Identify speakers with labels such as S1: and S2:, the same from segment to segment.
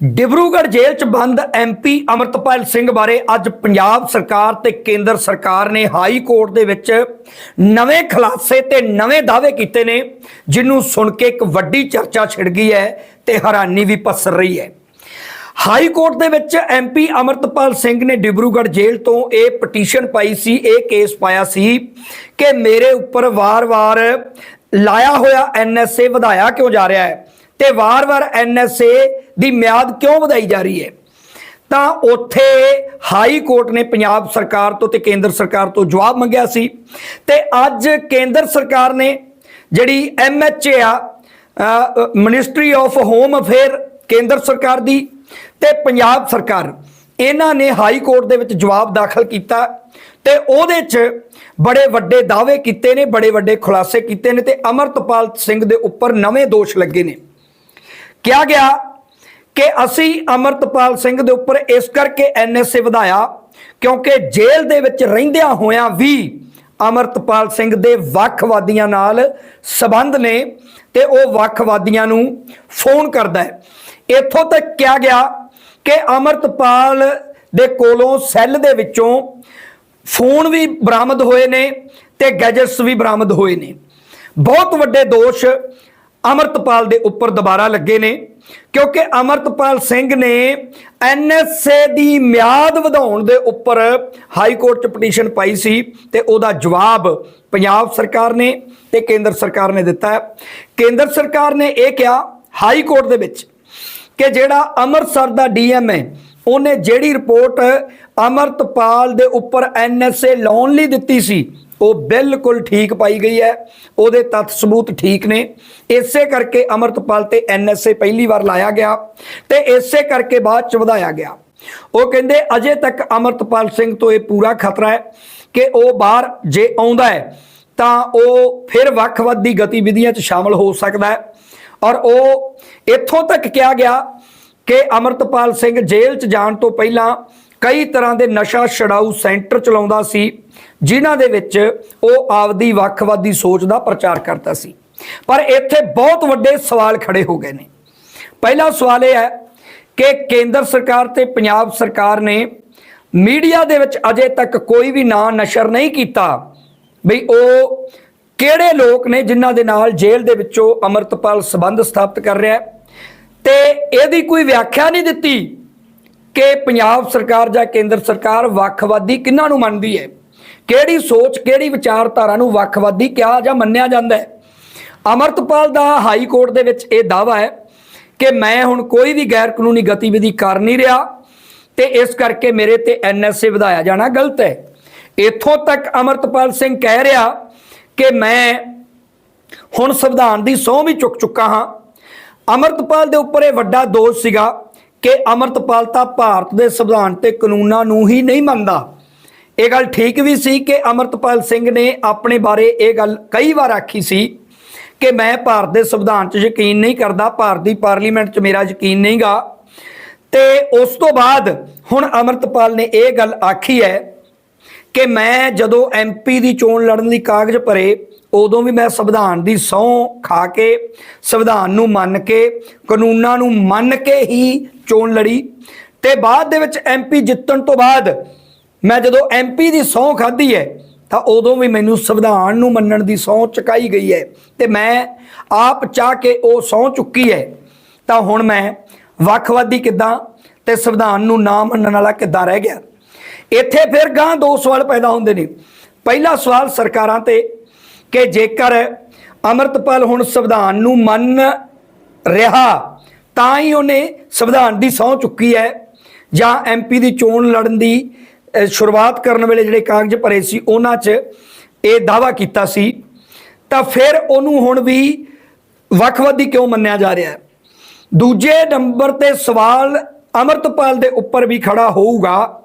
S1: ਡਿਬਰੂਗੜ੍ਹ ਜੇਲ੍ਹ 'ਚ ਬੰਦ ਐਮਪੀ ਅਮਰਤਪਾਲ ਸਿੰਘ ਬਾਰੇ ਅੱਜ ਪੰਜਾਬ ਸਰਕਾਰ ਤੇ ਕੇਂਦਰ ਸਰਕਾਰ ਨੇ ਹਾਈ ਕੋਰਟ ਦੇ ਵਿੱਚ ਨਵੇਂ ਖੁਲਾਸੇ ਤੇ ਨਵੇਂ ਦਾਅਵੇ ਕੀਤੇ ਨੇ ਜਿਹਨੂੰ ਸੁਣ ਕੇ ਇੱਕ ਵੱਡੀ ਚਰਚਾ ਛਿੜ ਗਈ ਹੈ ਤੇ ਹੈਰਾਨੀ ਵੀ ਪਸਰ ਰਹੀ ਹੈ। ਹਾਈ ਕੋਰਟ ਦੇ ਵਿੱਚ ਐਮਪੀ ਅਮਰਤਪਾਲ ਸਿੰਘ ਨੇ ਡਿਬਰੂਗੜ੍ਹ ਜੇਲ੍ਹ ਤੋਂ ਇਹ ਪਟੀਸ਼ਨ ਪਾਈ ਸੀ, ਇਹ ਕੇਸ ਪਾਇਆ ਸੀ ਕਿ ਮੇਰੇ ਉੱਪਰ ਵਾਰ-ਵਾਰ ਲਾਇਆ ਹੋਇਆ ਐਨਐਸਏ ਵਧਾਇਆ ਕਿਉਂ ਜਾ ਰਿਹਾ ਹੈ? ਤੇ ਵਾਰ-ਵਾਰ ਐਨਐਸਏ ਦੀ ਮਿਆਦ ਕਿਉਂ ਵਧਾਈ ਜਾ ਰਹੀ ਹੈ? ਤਾਂ ਉੱਥੇ ਹਾਈ ਕੋਰਟ ਨੇ ਪੰਜਾਬ ਸਰਕਾਰ ਤੋਂ ਤੇ ਕੇਂਦਰ ਸਰਕਾਰ ਤੋਂ ਜਵਾਬ ਮੰਗਿਆ ਸੀ ਤੇ ਅੱਜ ਕੇਂਦਰ ਸਰਕਾਰ ਨੇ ਜਿਹੜੀ ਐਮਐਚਏ ਆ ਮਿਨਿਸਟਰੀ ਆਫ ਹੋਮ ਅਫੇਅਰ ਕੇਂਦਰ ਸਰਕਾਰ ਦੀ ਤੇ ਪੰਜਾਬ ਸਰਕਾਰ, ਇਹਨਾਂ ਨੇ ਹਾਈ ਕੋਰਟ ਦੇ ਵਿੱਚ ਜਵਾਬ ਦਾਖਲ ਕੀਤਾ ਤੇ ਉਹਦੇ 'ਚ ਬੜੇ ਵੱਡੇ ਦਾਅਵੇ ਕੀਤੇ ਨੇ, ਬੜੇ ਵੱਡੇ ਖੁਲਾਸੇ ਕੀਤੇ ਨੇ ਤੇ ਅਮਰਤਪਾਲ ਸਿੰਘ ਦੇ ਉੱਪਰ ਨਵੇਂ ਦੋਸ਼ ਲੱਗੇ ਨੇ। ਕਿਹਾ ਗਿਆ ਕਿ ਅਸੀਂ ਅਮਰਤਪਾਲ ਸਿੰਘ ਦੇ ਉੱਪਰ ਇਸ ਕਰਕੇ ਐਨਐਸਏ ਵਧਾਇਆ ਕਿਉਂਕਿ ਜੇਲ੍ਹ ਦੇ ਵਿੱਚ ਰਹਿੰਦਿਆਂ ਹੋਇਆਂ ਵੀ ਅਮਰਤਪਾਲ ਸਿੰਘ ਦੇ ਵੱਖਵਾਦੀਆਂ ਨਾਲ ਸਬੰਧ ਨੇ ਤੇ ਉਹ ਵੱਖਵਾਦੀਆਂ ਨੂੰ ਫੋਨ ਕਰਦਾ ਹੈ। ਇੱਥੋਂ ਤੱਕ ਕਿਹਾ ਗਿਆ ਕਿ ਅਮਰਤਪਾਲ ਦੇ ਕੋਲੋਂ ਸੈੱਲ ਦੇ ਵਿੱਚੋਂ ਫੋਨ ਵੀ ਬਰਾਮਦ ਹੋਏ ਨੇ ਤੇ ਗੈਜਟਸ ਵੀ ਬਰਾਮਦ ਹੋਏ ਨੇ। ਬਹੁਤ ਵੱਡੇ ਦੋਸ਼ ਅਮਰਤਪਾਲ ਦੇ ਉੱਪਰ ਦੁਬਾਰਾ ਲੱਗੇ ਨੇ, ਕਿਉਂਕਿ ਅਮਰਤਪਾਲ ਸਿੰਘ ਨੇ ਐਨਐਸਏ ਦੀ ਮਿਆਦ ਵਧਾਉਣ ਦੇ ਉੱਪਰ ਹਾਈ ਕੋਰਟ 'ਚ ਪਟੀਸ਼ਨ ਪਾਈ ਸੀ ਤੇ ਉਹਦਾ ਜਵਾਬ ਪੰਜਾਬ ਸਰਕਾਰ ਨੇ ਤੇ ਕੇਂਦਰ ਸਰਕਾਰ ਨੇ ਦਿੱਤਾ ਹੈ। ਕੇਂਦਰ ਸਰਕਾਰ ਨੇ ਇਹ ਕਿਹਾ ਹਾਈ ਕੋਰਟ ਦੇ ਵਿੱਚ ਕਿ ਜਿਹੜਾ ਅੰਮ੍ਰਿਤਸਰ ਦਾ ਡੀਐਮ ਹੈ, ਉਹਨੇ ਜਿਹੜੀ ਰਿਪੋਰਟ ਅਮਰਤਪਾਲ ਦੇ ਉੱਪਰ ਐਨਐਸਏ ਲਾਉਣ ਲਈ ਦਿੱਤੀ ਸੀ ਉਹ ਬਿਲਕੁਲ ਠੀਕ ਪਾਈ ਗਈ ਹੈ, ਉਹਦੇ ਤੱਥ ਸਬੂਤ ਠੀਕ ਨੇ। ਇਸੇ ਕਰਕੇ ਅਮਰਤਪਾਲ ਤੇ ਐਨਐਸਏ ਪਹਿਲੀ ਵਾਰ ਲਾਇਆ ਗਿਆ ਤੇ ਇਸੇ ਕਰਕੇ ਬਾਅਦ ਚ ਵਧਾਇਆ ਗਿਆ। ਉਹ ਕਹਿੰਦੇ, ਅਜੇ ਤੱਕ ਅਮਰਤਪਾਲ ਸਿੰਘ ਤੋਂ ਇਹ ਪੂਰਾ ਖਤਰਾ ਹੈ ਕਿ ਉਹ ਬਾਹਰ ਜੇ ਆਉਂਦਾ ਹੈ, ਤਾਂ ਉਹ ਫਿਰ ਵੱਖ-ਵੱਖ ਦੀ ਗਤੀਵਿਧੀਆਂ 'ਚ ਸ਼ਾਮਲ ਹੋ ਸਕਦਾ ਹੈ। ਔਰ ਉਹ ਇੱਥੋਂ ਤੱਕ ਕਿਹਾ ਗਿਆ ਕਿ ਅਮਰਤਪਾਲ ਸਿੰਘ ਜੇਲ੍ਹ 'ਚ ਜਾਣ ਤੋਂ ਪਹਿਲਾਂ ਕਈ ਤਰ੍ਹਾਂ ਦੇ ਨਸ਼ਾ ਛਡਾਊ ਸੈਂਟਰ ਚਲਾਉਂਦਾ ਸੀ, ਜਿਨ੍ਹਾਂ ਦੇ ਵਿੱਚ ਉਹ ਆਪਦੀ ਵੱਖਵਾਦੀ ਸੋਚ ਦਾ ਪ੍ਰਚਾਰ ਕਰਦਾ ਸੀ। ਪਰ ਇੱਥੇ ਬਹੁਤ ਵੱਡੇ ਸਵਾਲ ਖੜੇ ਹੋ ਗਏ ਨੇ। ਪਹਿਲਾ ਸਵਾਲ ਇਹ ਹੈ ਕਿ ਕੇਂਦਰ ਸਰਕਾਰ ਤੇ ਪੰਜਾਬ ਸਰਕਾਰ ਨੇ ਮੀਡੀਆ ਦੇ ਵਿੱਚ ਅਜੇ ਤੱਕ ਕੋਈ ਵੀ ਨਾਂ ਨਸ਼ਰ ਨਹੀਂ ਕੀਤਾ ਬਈ ਉਹ ਕਿਹੜੇ ਲੋਕ ਨੇ ਜਿਨ੍ਹਾਂ ਦੇ ਨਾਲ ਜੇਲ੍ਹ ਦੇ ਵਿੱਚੋਂ ਅਮਰਤਪਾਲ ਸਬੰਧ ਸਥਾਪਿਤ ਕਰ ਰਿਹਾ ਹੈ। ਤੇ ਇਹਦੀ ਕੋਈ ਵਿਆਖਿਆ ਨਹੀਂ ਦਿੱਤੀ ਕਿ ਪੰਜਾਬ ਸਰਕਾਰ ਜਾਂ ਕੇਂਦਰ ਸਰਕਾਰ ਵੱਖਵਾਦੀ ਕਿਹਨਾਂ ਨੂੰ ਮੰਨਦੀ ਹੈ? ਕਿਹੜੀ ਸੋਚ, ਕਿਹੜੀ ਵਿਚਾਰਧਾਰਾ ਨੂੰ ਵੱਖਵਾਦੀ ਕਿਹਾ ਜਾਂ ਮੰਨਿਆ ਜਾਂਦਾ ਹੈ? ਅਮਰਤਪਾਲ ਦਾ ਹਾਈ ਕੋਰਟ ਦੇ ਵਿੱਚ ਇਹ ਦਾਵਾ ਹੈ ਕਿ ਮੈਂ ਹੁਣ ਕੋਈ ਵੀ ਗੈਰ ਕਾਨੂੰਨੀ ਗਤੀਵਿਧੀ ਕਰ ਨਹੀਂ ਰਿਹਾ ਤੇ ਇਸ ਕਰਕੇ ਮੇਰੇ ਤੇ ਐਨਐਸਏ ਵਧਾਇਆ ਜਾਣਾ ਗਲਤ ਹੈ। ਇੱਥੋਂ ਤੱਕ ਅਮਰਤਪਾਲ ਸਿੰਘ ਕਹਿ ਰਿਹਾ ਕਿ ਮੈਂ ਹੁਣ ਸੰਵਿਧਾਨ ਦੀ ਸਹੁੰ ਵੀ ਚੁੱਕ ਚੁੱਕਾ ਹਾਂ। ਅਮਰਤਪਾਲ ਦੇ ਉੱਪਰ ਇਹ ਵੱਡਾ ਦੋਸ਼ ਸੀਗਾ ਕਿ ਅਮਰਤਪਾਲ ਤਾਂ ਭਾਰਤ ਦੇ ਸੰਵਿਧਾਨ ਤੇ ਕਾਨੂੰਨਾਂ ਨੂੰ ਹੀ ਨਹੀਂ ਮੰਨਦਾ। ਇਹ ਗੱਲ ਠੀਕ ਵੀ ਸੀ ਕਿ ਅਮਰਤਪਾਲ ਸਿੰਘ ਨੇ ਆਪਣੇ ਬਾਰੇ ਇਹ ਗੱਲ ਕਈ ਵਾਰ ਆਖੀ ਸੀ ਕਿ ਮੈਂ ਭਾਰਤ ਦੇ ਸੰਵਿਧਾਨ 'ਚ ਯਕੀਨ ਨਹੀਂ ਕਰਦਾ, ਭਾਰਤ ਦੀ ਪਾਰਲੀਮੈਂਟ 'ਚ ਮੇਰਾ ਯਕੀਨ ਨਹੀਂਗਾ। ਤੇ ਉਸ ਤੋਂ ਬਾਅਦ ਹੁਣ ਅਮਰਤਪਾਲ ਨੇ ਇਹ ਗੱਲ ਆਖੀ ਹੈ ਕਿ ਮੈਂ ਜਦੋਂ ਐਮਪੀ ਦੀ ਚੋਣ ਲੜਨ ਲਈ ਕਾਗਜ਼ ਭਰੇ, ਉਦੋਂ ਵੀ ਮੈਂ ਸੰਵਿਧਾਨ ਦੀ ਸਹੁੰ ਖਾ ਕੇ, ਸੰਵਿਧਾਨ ਨੂੰ ਮੰਨ ਕੇ, ਕਾਨੂੰਨਾਂ ਨੂੰ ਮੰਨ ਕੇ ਹੀ ਚੋਣ ਲੜੀ। ਤੇ ਬਾਅਦ ਦੇ ਵਿੱਚ ਐਮਪੀ ਜਿੱਤਣ ਤੋਂ ਬਾਅਦ ਮੈਂ ਜਦੋਂ ਐਮਪੀ ਦੀ ਸਹੁੰ ਖਾਧੀ ਹੈ, ਤਾਂ ਉਦੋਂ ਵੀ ਮੈਨੂੰ ਸੰਵਿਧਾਨ ਨੂੰ ਮੰਨਣ ਦੀ ਸਹੁੰ ਚੁਕਾਈ ਗਈ ਹੈ। ਤੇ ਮੈਂ ਆਪ ਚਾਹ ਕੇ ਉਹ ਸਹੁੰ ਚੁੱਕੀ ਹੈ। ਤਾਂ ਹੁਣ ਮੈਂ ਵੱਖਵਾਦੀ ਕਿੱਦਾਂ ਤੇ ਸੰਵਿਧਾਨ ਨੂੰ ਨਾ ਮੰਨਣ ਵਾਲਾ ਕਿੱਦਾਂ ਰਹਿ ਗਿਆ? ਇੱਥੇ ਫਿਰ ਗਾਂ ਦੋ ਸਵਾਲ ਪੈਦਾ ਹੁੰਦੇ ਨੇ। ਪਹਿਲਾ ਸਵਾਲ ਸਰਕਾਰਾਂ ਤੇ ਕਿ ਜੇਕਰ ਅਮਰਤਪਾਲ ਹੁਣ ਸੰਵਿਧਾਨ ਨੂੰ ਮੰਨ ਰਿਹਾ, ਤਾਂ ਹੀ ਉਹਨੇ ਸੰਵਿਧਾਨ ਦੀ ਸਹੁੰ ਚੁੱਕੀ ਹੈ ਜਾਂ ਐਮਪੀ ਦੀ ਚੋਣ ਲੜਨ ਦੀ ਸ਼ੁਰੂਆਤ ਕਰਨ ਵੇਲੇ ਜਿਹੜੇ ਕਾਗਜ਼ ਭਰੇ ਸੀ, ਉਹਨਾਂ 'ਚ ਇਹ ਦਾਵਾ ਕੀਤਾ ਸੀ। ਤਾਂ ਫਿਰ ਉਹਨੂੰ ਹੁਣ ਵੀ ਵੱਖਵਾਦੀ ਕਿਉਂ ਮੰਨਿਆ ਜਾ ਰਿਹਾ ਹੈ? ਦੂਜੇ ਨੰਬਰ ਤੇ ਸਵਾਲ ਅਮਰਤਪਾਲ ਦੇ ਉੱਪਰ ਵੀ ਖੜਾ ਹੋਊਗਾ।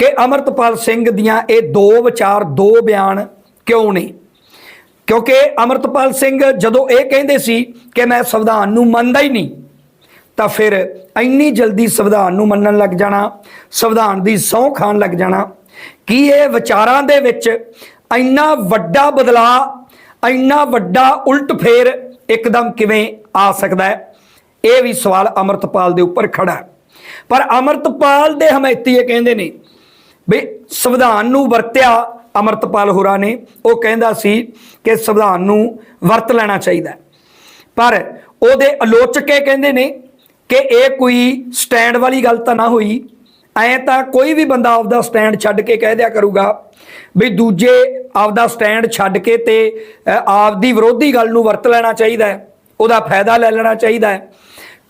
S1: ਕਿ ਅਮਰਤਪਾਲ ਸਿੰਘ ਦੀਆਂ ਇਹ ਦੋ ਵਿਚਾਰ, ਦੋ ਬਿਆਨ ਕਿਉਂ ਨੇ? ਕਿਉਂਕਿ ਅਮਰਤਪਾਲ ਸਿੰਘ ਜਦੋਂ ਇਹ ਕਹਿੰਦੇ ਸੀ ਕਿ ਮੈਂ ਸੰਵਿਧਾਨ ਨੂੰ ਮੰਨਦਾ ਹੀ ਨਹੀਂ, ਤਾਂ ਫਿਰ ਇੰਨੀ ਜਲਦੀ ਸੰਵਿਧਾਨ ਨੂੰ ਮੰਨਣ ਲੱਗ ਜਾਣਾ, ਸੰਵਿਧਾਨ ਦੀ ਸਹੁੰ ਖਾਣ ਲੱਗ ਜਾਣਾ, ਕੀ ਇਹ ਵਿਚਾਰਾਂ ਦੇ ਵਿੱਚ ਇੰਨਾ ਵੱਡਾ ਬਦਲਾਅ, ਇੰਨਾ ਵੱਡਾ ਉਲਟ ਫੇਰ ਇੱਕਦਮ ਕਿਵੇਂ ਆ ਸਕਦਾ ਹੈ? ਇਹ ਵੀ ਸਵਾਲ ਅਮਰਤਪਾਲ ਦੇ ਉੱਪਰ ਖੜਾ ਹੈ। ਪਰ ਅਮਰਤਪਾਲ ਦੇ ਹਮਾਇਤੀ ਇਹ ਕਹਿੰਦੇ ਨੇ ਵੀ ਸੰਵਿਧਾਨ ਨੂੰ ਵਰਤਿਆ ਅਮਰਤਪਾਲ ਹੋਰਾਂ ਨੇ, ਉਹ ਕਹਿੰਦਾ ਸੀ ਕਿ ਸੰਵਿਧਾਨ ਨੂੰ ਵਰਤ ਲੈਣਾ ਚਾਹੀਦਾ ਪਰ ਉਹਦੇ ਆਲੋਚਕ ਇਹ ਕਹਿੰਦੇ ਨੇ ਕਿ ਇਹ ਕੋਈ ਸਟੈਂਡ ਵਾਲੀ ਗੱਲ ਤਾਂ ਨਾ ਹੋਈ, ਐ ਤਾਂ ਕੋਈ ਵੀ ਬੰਦਾ ਆਪਦਾ ਸਟੈਂਡ ਛੱਡ ਕੇ ਕਹਿ ਦਿਆ ਕਰੂਗਾ ਵੀ ਦੂਜੇ ਆਪਦਾ ਸਟੈਂਡ ਛੱਡ ਕੇ ਤੇ ਆਪਦੀ ਵਿਰੋਧੀ ਗੱਲ ਨੂੰ ਵਰਤ ਲੈਣਾ ਚਾਹੀਦਾ ਹੈ, ਉਹਦਾ ਫਾਇਦਾ ਲੈ ਲੈਣਾ ਚਾਹੀਦਾ ਹੈ।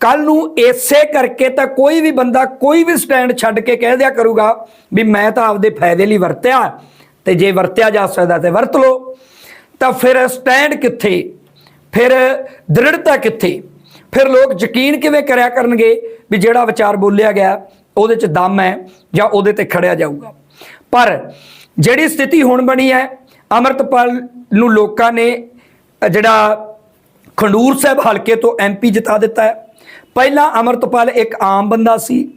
S1: ਕੱਲ ਨੂੰ ਇਸੇ ਕਰਕੇ ਤਾਂ ਕੋਈ ਵੀ ਬੰਦਾ, ਕੋਈ ਵੀ ਸਟੈਂਡ ਛੱਡ ਕੇ ਕਹਿ ਦਿਆ ਕਰੂਗਾ ਵੀ ਮੈਂ ਤਾਂ ਆਪਦੇ ਫਾਇਦੇ ਲਈ ਵਰਤਿਆ ਤੇ ਜੇ ਵਰਤਿਆ ਜਾ ਸਕਦਾ ਤੇ ਵਰਤ ਲਓ। ਤਾਂ ਫਿਰ ਸਟੈਂਡ ਕਿੱਥੇ? ਫਿਰ ਦ੍ਰਿੜਤਾ ਕਿੱਥੇ? ਫਿਰ ਲੋਕ ਯਕੀਨ ਕਿਵੇਂ ਕਰਿਆ ਕਰਨਗੇ ਵੀ ਜਿਹੜਾ ਵਿਚਾਰ ਬੋਲਿਆ ਗਿਆ, ਉਹਦੇ 'ਚ ਦਮ ਹੈ ਜਾਂ ਉਹਦੇ ਤੇ ਖੜਿਆ ਜਾਊਗਾ? ਪਰ ਜਿਹੜੀ ਸਥਿਤੀ ਹੁਣ ਬਣੀ ਹੈ, ਅਮਰਤਪਾਲ ਨੂੰ ਲੋਕਾਂ ਨੇ ਜਿਹੜਾ ਖੰਡੂਰ ਸਾਹਿਬ ਹਲਕੇ ਤੋਂ ਐਮਪੀ ਜਿਤਾ ਦਿੱਤਾ ਹੈ। ਪਹਿਲਾਂ ਅਮਰਤਪਾਲ ਇੱਕ ਆਮ ਬੰਦਾ ਸੀ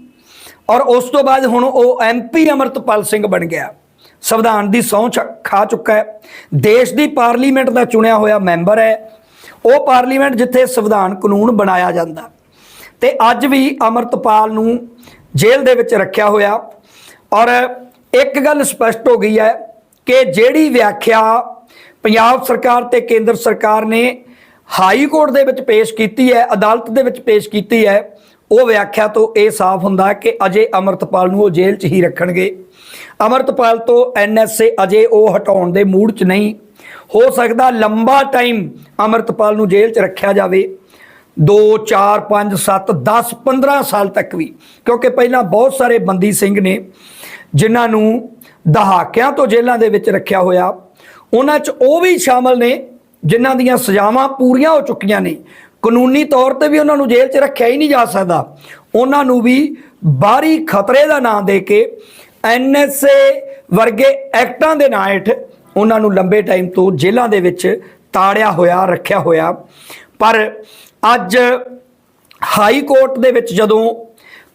S1: ਔਰ ਉਸ ਤੋਂ ਬਾਅਦ ਹੁਣ ਉਹ ਐਮਪੀ ਅਮਰਤਪਾਲ ਸਿੰਘ ਬਣ ਗਿਆ। ਸੰਵਿਧਾਨ ਦੀ ਸਹੁੰ ਖਾ ਚੁੱਕਾ ਹੈ। ਦੇਸ਼ ਦੀ ਪਾਰਲੀਮੈਂਟ ਦਾ ਚੁਣਿਆ ਹੋਇਆ ਮੈਂਬਰ ਹੈ। ਉਹ ਪਾਰਲੀਮੈਂਟ ਜਿੱਥੇ ਸੰਵਿਧਾਨ ਕਾਨੂੰਨ ਬਣਾਇਆ ਜਾਂਦਾ। ਤੇ ਅੱਜ ਵੀ ਅਮਰਤਪਾਲ ਨੂੰ ਜੇਲ੍ਹ ਦੇ ਵਿੱਚ ਰੱਖਿਆ ਹੋਇਆ। ਔਰ ਇੱਕ ਗੱਲ ਸਪਸ਼ਟ ਹੋ ਗਈ ਹੈ ਕਿ ਜਿਹੜੀ ਵਿਆਖਿਆ ਪੰਜਾਬ ਸਰਕਾਰ ਤੇ ਕੇਂਦਰ ਸਰਕਾਰ ਨੇ ਹਾਈ ਕੋਰਟ ਦੇ ਵਿੱਚ ਪੇਸ਼ ਕੀਤੀ ਹੈ, ਅਦਾਲਤ ਦੇ ਵਿੱਚ ਪੇਸ਼ ਕੀਤੀ ਹੈ। ਉਹ ਵਿਆਖਿਆ ਤੋਂ ਇਹ ਸਾਫ਼ ਹੁੰਦਾ ਕਿ ਅਜੇ ਅਮਰਤਪਾਲ ਨੂੰ ਉਹ ਜੇਲ੍ਹ 'ਚ ਹੀ ਰੱਖਣਗੇ। ਅਮਰਤਪਾਲ ਤੋਂ ਐਨਐਸਏ ਅਜੇ ਉਹ ਹਟਾਉਣ ਦੇ ਮੂਡ 'ਚ ਨਹੀਂ। ਹੋ ਸਕਦਾ ਲੰਬਾ ਟਾਈਮ ਅਮਰਤਪਾਲ ਨੂੰ ਜੇਲ੍ਹ 'ਚ ਰੱਖਿਆ ਜਾਵੇ। 2 4 5 7 10 15 ਸਾਲ ਤੱਕ ਵੀ। ਕਿਉਂਕਿ ਪਹਿਲਾਂ ਬਹੁਤ ਸਾਰੇ ਬੰਦੀ ਸਿੰਘ ਨੇ ਜਿਨ੍ਹਾਂ ਨੂੰ ਦਹਾਕਿਆਂ ਤੋਂ ਜੇਲ੍ਹਾਂ ਦੇ ਵਿੱਚ ਰੱਖਿਆ ਹੋਇਆ। ਉਹਨਾਂ 'ਚ ਉਹ ਵੀ ਸ਼ਾਮਲ ਨੇ ਜਿਨ੍ਹਾਂ ਦੀਆਂ ਸਜ਼ਾਵਾਂ ਪੂਰੀਆਂ ਹੋ ਚੁੱਕੀਆਂ ਨੇ। ਕਾਨੂੰਨੀ ਤੌਰ ਤੇ ਵੀ ਉਹਨਾਂ ਨੂੰ ਜੇਲ੍ਹ 'ਚ ਰੱਖਿਆ ਹੀ ਨਹੀਂ ਜਾ ਸਕਦਾ। ਉਹਨਾਂ ਨੂੰ ਵੀ ਬਾਹਰੀ ਖਤਰੇ ਦਾ ਨਾਂ ਦੇ ਕੇ ਐਨਐਸਏ ਵਰਗੇ ਐਕਟਾਂ ਦੇ ਨਾਂ ਹੇਠ ਉਹਨਾਂ ਨੂੰ ਲੰਬੇ ਟਾਈਮ ਤੋਂ ਜੇਲ੍ਹਾਂ ਦੇ ਵਿੱਚ ਤਾੜਿਆ ਹੋਇਆ, ਰੱਖਿਆ ਹੋਇਆ। ਪਰ ਅੱਜ ਹਾਈ ਕੋਰਟ ਦੇ ਵਿੱਚ ਜਦੋਂ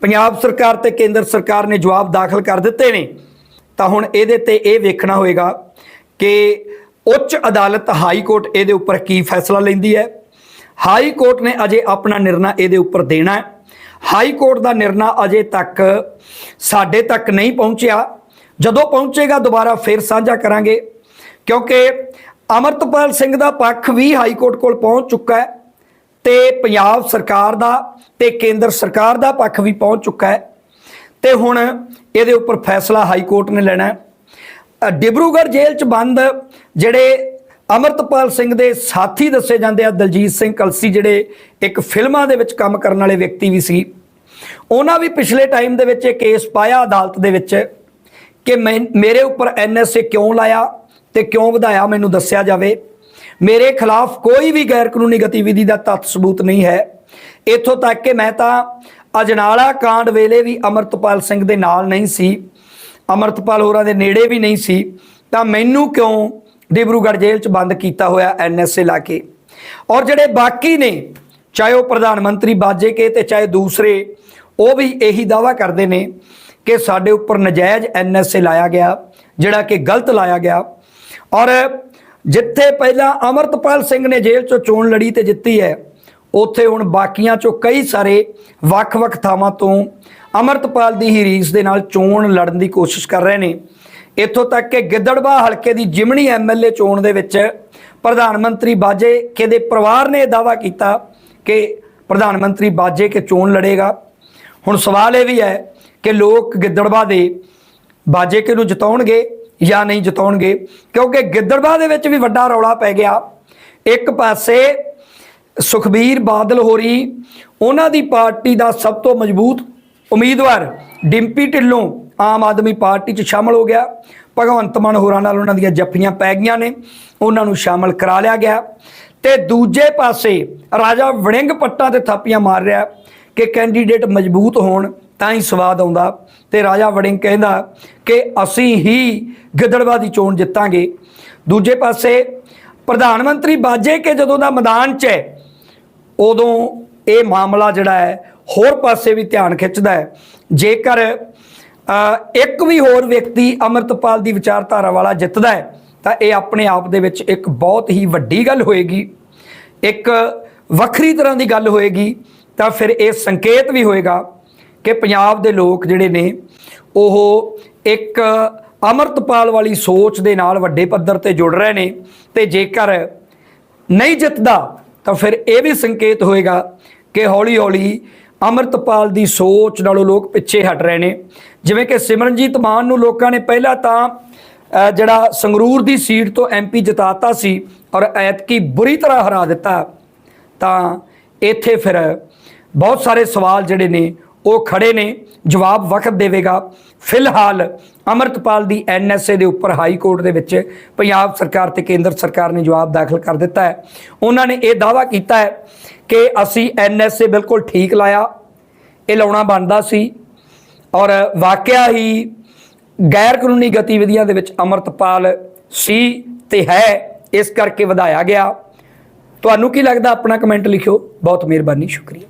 S1: ਪੰਜਾਬ ਸਰਕਾਰ ਤੇ ਕੇਂਦਰ ਸਰਕਾਰ ਨੇ ਜਵਾਬ ਦਾਖਲ ਕਰ ਦਿੱਤੇ ਨੇ, ਤਾਂ ਹੁਣ ਇਹਦੇ ਤੇ ਇਹ ਵੇਖਣਾ ਹੋਏਗਾ ਕਿ ਉੱਚ ਅਦਾਲਤ ਹਾਈ ਕੋਰਟ ਇਹਦੇ ਉੱਪਰ ਕੀ ਫੈਸਲਾ ਲੈਂਦੀ ਹੈ? ਹਾਈ ਕੋਰਟ ਨੇ ਅਜੇ ਆਪਣਾ ਨਿਰਣਾ ਇਹਦੇ ਉੱਪਰ ਦੇਣਾ ਹੈ। ਹਾਈ ਕੋਰਟ ਦਾ ਨਿਰਣਾ ਅਜੇ ਤੱਕ ਸਾਡੇ ਤੱਕ ਨਹੀਂ ਪਹੁੰਚਿਆ। ਜਦੋਂ ਪਹੁੰਚੇਗਾ, ਦੁਬਾਰਾ ਫਿਰ ਸਾਂਝਾ ਕਰਾਂਗੇ। ਕਿਉਂਕਿ ਅਮਰਤਪਾਲ ਸਿੰਘ ਦਾ ਪੱਖ ਵੀ ਹਾਈ ਕੋਰਟ ਕੋਲ ਪਹੁੰਚ ਚੁੱਕਾ ਹੈ ਤੇ ਪੰਜਾਬ ਸਰਕਾਰ ਦਾ ਤੇ ਕੇਂਦਰ ਸਰਕਾਰ ਦਾ ਪੱਖ ਵੀ ਪਹੁੰਚ ਚੁੱਕਾ ਹੈ। ਤੇ ਹੁਣ ਇਹਦੇ ਉੱਪਰ ਫੈਸਲਾ ਹਾਈ ਕੋਰਟ ਨੇ ਲੈਣਾ ਹੈ। ਅ, ਡਿਬਰੂਗੜ੍ਹ ਜੇਲ੍ਹ 'ਚ ਬੰਦ ਜਿਹੜੇ ਅਮਰਤਪਾਲ ਸਿੰਘ ਦੇ ਸਾਥੀ ਦੱਸੇ ਜਾਂਦੇ ਆ ਦਲਜੀਤ ਸਿੰਘ ਕਲਸੀ ਜਿਹੜੇ ਇੱਕ ਫਿਲਮਾਂ ਦੇ ਵਿੱਚ ਕੰਮ ਕਰਨ ਵਾਲੇ ਵਿਅਕਤੀ ਵੀ ਸੀ। ਉਹਨਾਂ ਵੀ ਪਿਛਲੇ ਟਾਈਮ ਦੇ ਵਿੱਚ ਇਹ ਕੇਸ ਪਾਇਆ ਅਦਾਲਤ ਦੇ ਵਿੱਚ ਕਿ ਮੈਂ ਮੇਰੇ ਉੱਪਰ ਐਨਐਸਏ ਕਿਉਂ ਲਾਇਆ ਤੇ ਕਿਉਂ ਵਧਾਇਆ ਮੈਨੂੰ ਦੱਸਿਆ ਜਾਵੇ। ਮੇਰੇ ਖਿਲਾਫ ਕੋਈ ਵੀ ਗੈਰ ਕਾਨੂੰਨੀ ਗਤੀਵਿਧੀ ਦਾ ਤੱਥ ਸਬੂਤ ਨਹੀਂ ਹੈ। ਇੱਥੋਂ ਤੱਕ ਕਿ ਮੈਂ ਤਾਂ ਅਜਨਾਲਾ ਕਾਂਡ ਵੇਲੇ ਵੀ ਅਮਰਤਪਾਲ ਸਿੰਘ ਦੇ ਨਾਲ ਨਹੀਂ ਸੀ। ਅਮਰਤਪਾਲ ਹੋਰਾਂ ਦੇ ਨੇੜੇ ਵੀ ਨਹੀਂ ਸੀ, ਤਾਂ ਮੈਨੂੰ ਕਿਉਂ ਡਿਬਰੂਗੜ੍ਹ ਜੇਲ੍ਹ 'ਚ ਬੰਦ ਕੀਤਾ ਹੋਇਆ ਐਨਐਸਏ ਲਾ ਕੇ? ਔਰ ਜਿਹੜੇ ਬਾਕੀ ਨੇ, ਚਾਹੇ ਉਹ ਪ੍ਰਧਾਨ ਮੰਤਰੀ ਬਾਜੇ ਕੇ ਤੇ ਚਾਹੇ ਦੂਸਰੇ, ਉਹ ਵੀ ਇਹੀ ਦਾਵਾ ਕਰਦੇ ਨੇ ਕਿ ਸਾਡੇ ਉੱਪਰ ਨਜਾਇਜ਼ ਐਨਐਸਏ ਲਾਇਆ ਗਿਆ, ਜਿਹੜਾ ਕਿ ਗਲਤ ਲਾਇਆ ਗਿਆ। ਔਰ ਜਿੱਥੇ ਪਹਿਲਾਂ ਅਮਰਤਪਾਲ ਸਿੰਘ ਨੇ ਜੇਲ੍ਹ 'ਚੋਂ ਚੋਣ ਲੜੀ ਤੇ ਜਿੱਤੀ ਹੈ, ਉੱਥੇ ਹੁਣ ਬਾਕੀਆਂ 'ਚੋਂ ਕਈ ਸਾਰੇ ਵੱਖ-ਵੱਖ ਥਾਵਾਂ ਤੋਂ ਅਮਰਤਪਾਲ ਦੀ ਹੀ ਰੀਸ ਦੇ ਨਾਲ ਚੋਣ ਲੜਨ ਦੀ ਕੋਸ਼ਿਸ਼ ਕਰ ਰਹੇ ਨੇ। ਇੱਥੋਂ ਤੱਕ ਕਿ ਗਿੱਦੜਬਾਹ ਹਲਕੇ ਦੀ ਜਿਮਣੀ ਐਮਐਲਏ ਚੋਣ ਦੇ ਵਿੱਚ ਪ੍ਰਧਾਨ ਮੰਤਰੀ ਬਾਜੇ ਕੇ ਦੇ ਪਰਿਵਾਰ ਨੇ ਇਹ ਦਾਵਾ ਕੀਤਾ ਕਿ ਪ੍ਰਧਾਨ ਮੰਤਰੀ ਬਾਜੇ ਕੇ ਚੋਣ ਲੜੇਗਾ। ਹੁਣ ਸਵਾਲ ਇਹ ਵੀ ਹੈ ਕਿ ਲੋਕ ਗਿੱਦੜਬਾਹ ਦੇ ਬਾਜੇ ਕੇ ਨੂੰ ਜਿਤਾਉਣਗੇ ਜਾਂ ਨਹੀਂ ਜਿਤਾਉਣਗੇ, ਕਿਉਂਕਿ ਗਿੱਦੜਬਾਹ ਦੇ ਵਿੱਚ ਵੀ ਵੱਡਾ ਰੌਲਾ ਪੈ ਗਿਆ। ਇੱਕ ਪਾਸੇ ਸੁਖਬੀਰ ਬਾਦਲ ਹੋਰੀ, ਉਹਨਾਂ ਦੀ ਪਾਰਟੀ ਦਾ ਸਭ ਤੋਂ ਮਜ਼ਬੂਤ ਉਮੀਦਵਾਰ ਡਿੰਪੀ ਢਿੱਲੋਂ ਆਮ ਆਦਮੀ ਪਾਰਟੀ 'ਚ ਸ਼ਾਮਲ ਹੋ ਗਿਆ। ਭਗਵੰਤ ਮਾਨ ਹੋਰਾਂ ਨਾਲ ਉਹਨਾਂ ਦੀਆਂ ਜੱਫੀਆਂ ਪੈ ਗਈਆਂ ਨੇ, ਉਹਨਾਂ ਨੂੰ ਸ਼ਾਮਲ ਕਰਾ ਲਿਆ ਗਿਆ। ਤੇ ਦੂਜੇ ਪਾਸੇ ਰਾਜਾ ਵੜਿੰਗ ਪੱਟਾਂ ਤੇ ਥਾਪੀਆਂ ਮਾਰ ਰਿਹਾ ਕਿ ਕੈਂਡੀਡੇਟ ਮਜ਼ਬੂਤ ਹੋਣ ਤਾਂ ਹੀ ਸਵਾਦ ਆਉਂਦਾ। ਤੇ ਰਾਜਾ ਵੜਿੰਗ ਕਹਿੰਦਾ ਕਿ ਅਸੀਂ ਹੀ ਗਿੱਦੜਬਾਹ ਦੀ ਚੋਣ ਜਿੱਤਾਂਗੇ। ਦੂਜੇ ਪਾਸੇ ਪ੍ਰਧਾਨ ਮੰਤਰੀ ਬਾਜੇ ਕੇ ਜਦੋਂ ਦਾ ਮੈਦਾਨ 'ਚ ਹੈ, ਉਦੋਂ ਇਹ ਮਾਮਲਾ ਜਿਹੜਾ ਹੈ ਹੋਰ ਪਾਸੇ ਵੀ ਧਿਆਨ ਖਿੱਚਦਾ ਹੈ। ਜੇਕਰ ਇੱਕ ਵੀ ਹੋਰ ਵਿਅਕਤੀ ਅਮਰਤਪਾਲ ਦੀ ਵਿਚਾਰਧਾਰਾ ਵਾਲਾ ਜਿੱਤਦਾ ਹੈ, ਤਾਂ ਇਹ ਆਪਣੇ ਆਪ ਦੇ ਵਿੱਚ ਇੱਕ ਬਹੁਤ ਹੀ ਵੱਡੀ ਗੱਲ ਹੋਏਗੀ। ਇੱਕ ਵੱਖਰੀ ਤਰ੍ਹਾਂ ਦੀ ਗੱਲ ਹੋਏਗੀ, ਤਾਂ ਫਿਰ ਇਹ ਸੰਕੇਤ ਵੀ ਹੋਏਗਾ ਕਿ ਪੰਜਾਬ ਦੇ ਲੋਕ ਜਿਹੜੇ ਨੇ, ਉਹ ਇੱਕ ਅਮਰਤਪਾਲ ਵਾਲੀ ਸੋਚ ਦੇ ਨਾਲ ਵੱਡੇ ਪੱਧਰ ਤੇ ਜੁੜ ਰਹੇ ਨੇ ਤੇ ਜੇਕਰ ਨਹੀਂ ਜਿੱਤਦਾ, ਤਾਂ ਫਿਰ ਇਹ ਵੀ ਸੰਕੇਤ ਹੋਏਗਾ ਕਿ ਹੌਲੀ-ਹੌਲੀ ਅਮਰਤਪਾਲ ਦੀ ਸੋਚ ਨਾਲੋਂ ਲੋਕ ਪਿੱਛੇ ਹਟ ਰਹੇ ਨੇ। ਜਿਵੇਂ ਕਿ ਸਿਮਰਨਜੀਤ ਮਾਨ ਨੂੰ ਲੋਕਾਂ ਨੇ ਪਹਿਲਾਂ ਤਾਂ ਜਿਹੜਾ ਸੰਗਰੂਰ ਦੀ ਸੀਟ ਤੋਂ ਐਮਪੀ ਜਿਤਾਤਾ ਸੀ ਔਰ ਐਤਕੀ ਬੁਰੀ ਤਰ੍ਹਾਂ ਹਰਾ ਦਿੱਤਾ, ਤਾਂ ਇੱਥੇ ਫਿਰ ਬਹੁਤ ਸਾਰੇ ਸਵਾਲ ਜਿਹੜੇ ਨੇ ਉਹ ਖੜੇ ਨੇ। ਜਵਾਬ ਵਕਤ ਦੇਵੇਗਾ। ਫਿਲਹਾਲ ਅਮਰਤਪਾਲ ਦੀ ਐਨਐਸਏ ਦੇ ਉੱਪਰ ਹਾਈ ਕੋਰਟ ਦੇ ਵਿੱਚ ਪੰਜਾਬ ਸਰਕਾਰ ਤੇ ਕੇਂਦਰ ਸਰਕਾਰ ਨੇ ਜਵਾਬ ਦਾਖਲ ਕਰ ਦਿੱਤਾ ਹੈ। ਉਹਨਾਂ ਨੇ ਇਹ ਦਾਅਵਾ ਕੀਤਾ ਹੈ ਕਿ ਅਸੀਂ ਐਨਐਸਏ ਬਿਲਕੁਲ ਠੀਕ ਲਾਇਆ, ਇਹ ਲਾਉਣਾ ਬਣਦਾ ਸੀ ਔਰ ਵਾਕਿਆ ਹੀ ਗੈਰ ਕਾਨੂੰਨੀ ਗਤੀਵਿਧੀਆਂ ਦੇ ਵਿੱਚ ਅਮਰਤਪਾਲ ਸੀ ਤੇ ਹੈ, ਇਸ ਕਰਕੇ ਵਧਾਇਆ ਗਿਆ। ਤੁਹਾਨੂੰ ਕੀ ਲੱਗਦਾ? ਆਪਣਾ ਕਮੈਂਟ ਲਿਖਿਓ। ਬਹੁਤ ਮਿਹਰਬਾਨੀ, ਸ਼ੁਕਰੀਆ।